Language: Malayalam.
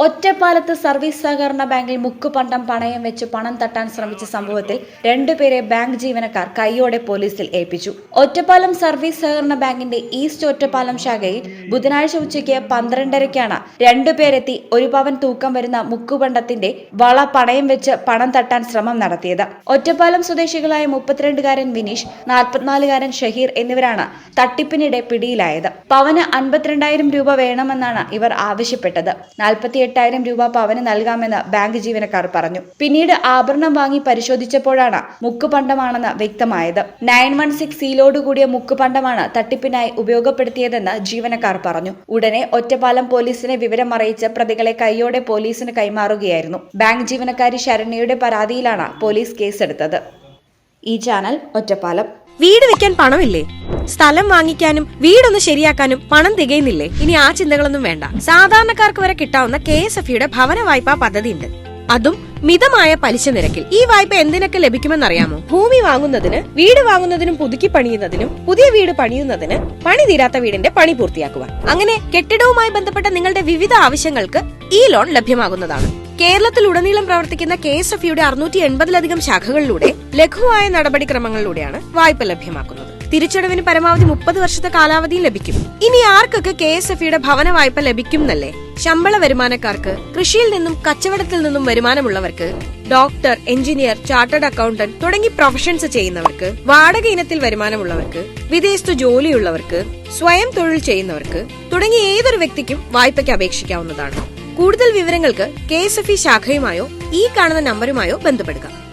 ഒറ്റപ്പാലത്ത് സർവീസ് സഹകരണ ബാങ്കിൽ മുക്കുപണ്ടം പണയം വെച്ച് പണം തട്ടാൻ ശ്രമിച്ച സംഭവത്തിൽ രണ്ടുപേരെ ബാങ്ക് ജീവനക്കാർ കൈയോടെ പോലീസിൽ ഏൽപ്പിച്ചു. ഒറ്റപ്പാലം സർവീസ് സഹകരണ ബാങ്കിന്റെ ഈസ്റ്റ് ഒറ്റപ്പാലം ശാഖയിൽ ബുധനാഴ്ച ഉച്ചയ്ക്ക് പന്ത്രണ്ടരയ്ക്കാണ് രണ്ടുപേരെത്തി ഒരു പവൻ തൂക്കം വരുന്ന മുക്കുപണ്ടത്തിന്റെ വള പണയം വെച്ച് പണം തട്ടാൻ ശ്രമം നടത്തിയത്. ഒറ്റപ്പാലം സ്വദേശികളായ മുപ്പത്തിരണ്ടുകാരൻ വിനീഷ് നാൽപ്പത്തിനാലുകാരൻ ഷഹീർ എന്നിവരാണ് തട്ടിപ്പിനിടെ പിടിയിലായത്. പവന് അൻപത്തിരണ്ടായിരം രൂപ വേണമെന്നാണ് ഇവർ ആവശ്യപ്പെട്ടത്. നാൽപ്പത്തി എട്ടായിരം രൂപ പവന് നൽകാമെന്ന് ബാങ്ക് ജീവനക്കാർ പറഞ്ഞു. പിന്നീട് ആഭരണം വാങ്ങി പരിശോധിച്ചപ്പോഴാണ് മുക്കുപണ്ടമാണെന്ന് വ്യക്തമായത്. നയൻ വൺ സിക്സ് സീലോടുകൂടിയ മുക്കുപണ്ടമാണ് തട്ടിപ്പിനായി ഉപയോഗപ്പെടുത്തിയതെന്ന് ജീവനക്കാർ പറഞ്ഞു. ഉടനെ ഒറ്റപ്പാലം പോലീസിനെ വിവരം അറിയിച്ച് പ്രതികളെ കൈയോടെ പോലീസിന് കൈമാറുകയായിരുന്നു. ബാങ്ക് ജീവനക്കാരി ശരണ്യയുടെ പരാതിയിലാണ് പോലീസ് കേസെടുത്തത്. ഈ ചാനൽ ഒറ്റപ്പാലം. വീട് വെക്കാൻ പണമില്ലേ? സ്ഥലം വാങ്ങിക്കാനും വീടൊന്ന് ശരിയാക്കാനും പണം തികയുന്നില്ലേ? ഇനി ആ ചിന്തകളൊന്നും വേണ്ട. സാധാരണക്കാർക്ക് വരെ കിട്ടാവുന്ന കെ എസ് എഫ് ഭവന വായ്പാ പദ്ധതി ഉണ്ട് അതും മിതമായ പലിശ നിരക്കിൽ ഈ വായ്പ എന്തിനൊക്കെ ലഭിക്കുമെന്നറിയാമോ? ഭൂമി വാങ്ങുന്നതിന് വീട് വാങ്ങുന്നതിനും പുതുക്കി പണിയുന്നതിനും പുതിയ വീട് പണിയുന്നതിന് പണി തീരാത്ത വീടിന്റെ പണി പൂർത്തിയാക്കുവാൻ. അങ്ങനെ കെട്ടിടവുമായി ബന്ധപ്പെട്ട നിങ്ങളുടെ വിവിധ ആവശ്യങ്ങൾക്ക് ഈ ലോൺ ലഭ്യമാകുന്നതാണ്. കേരളത്തിൽ ഉടനീളം പ്രവർത്തിക്കുന്ന കെ എസ് എഫ് യുടെ അറുന്നൂറ്റി എൺപതിലധികം ശാഖകളിലൂടെ ലഘുവായ നടപടിക്രമങ്ങളിലൂടെയാണ് വായ്പ ലഭ്യമാക്കുന്നത്. തിരിച്ചടവിന് പരമാവധി മുപ്പത് വർഷത്തെ കാലാവധിയും ലഭിക്കും. ഇനി ആർക്കൊക്കെ കെ എസ് എഫ് യുടെ ഭവന വായ്പ ലഭിക്കും എന്നല്ലേ? ശമ്പള വരുമാനക്കാർക്ക് കൃഷിയിൽ നിന്നും കച്ചവടത്തിൽ നിന്നും വരുമാനമുള്ളവർക്ക് ഡോക്ടർ എഞ്ചിനീയർ ചാർട്ടേഡ് അക്കൗണ്ടന്റ് തുടങ്ങി പ്രൊഫഷൻസ് ചെയ്യുന്നവർക്ക് വാടക ഇനത്തിൽ വരുമാനമുള്ളവർക്ക് വിദേശത്ത് ജോലിയുള്ളവർക്ക് സ്വയം തൊഴിൽ ചെയ്യുന്നവർക്ക് തുടങ്ങി ഏതൊരു വ്യക്തിക്കും വായ്പയ്ക്ക് അപേക്ഷിക്കാവുന്നതാണ്. കൂടുതൽ വിവരങ്ങൾക്ക് കെ എസ് എഫ് ഇ ശാഖയുമായോ ഈ കാണുന്ന നമ്പറുമായോ ബന്ധപ്പെടുക.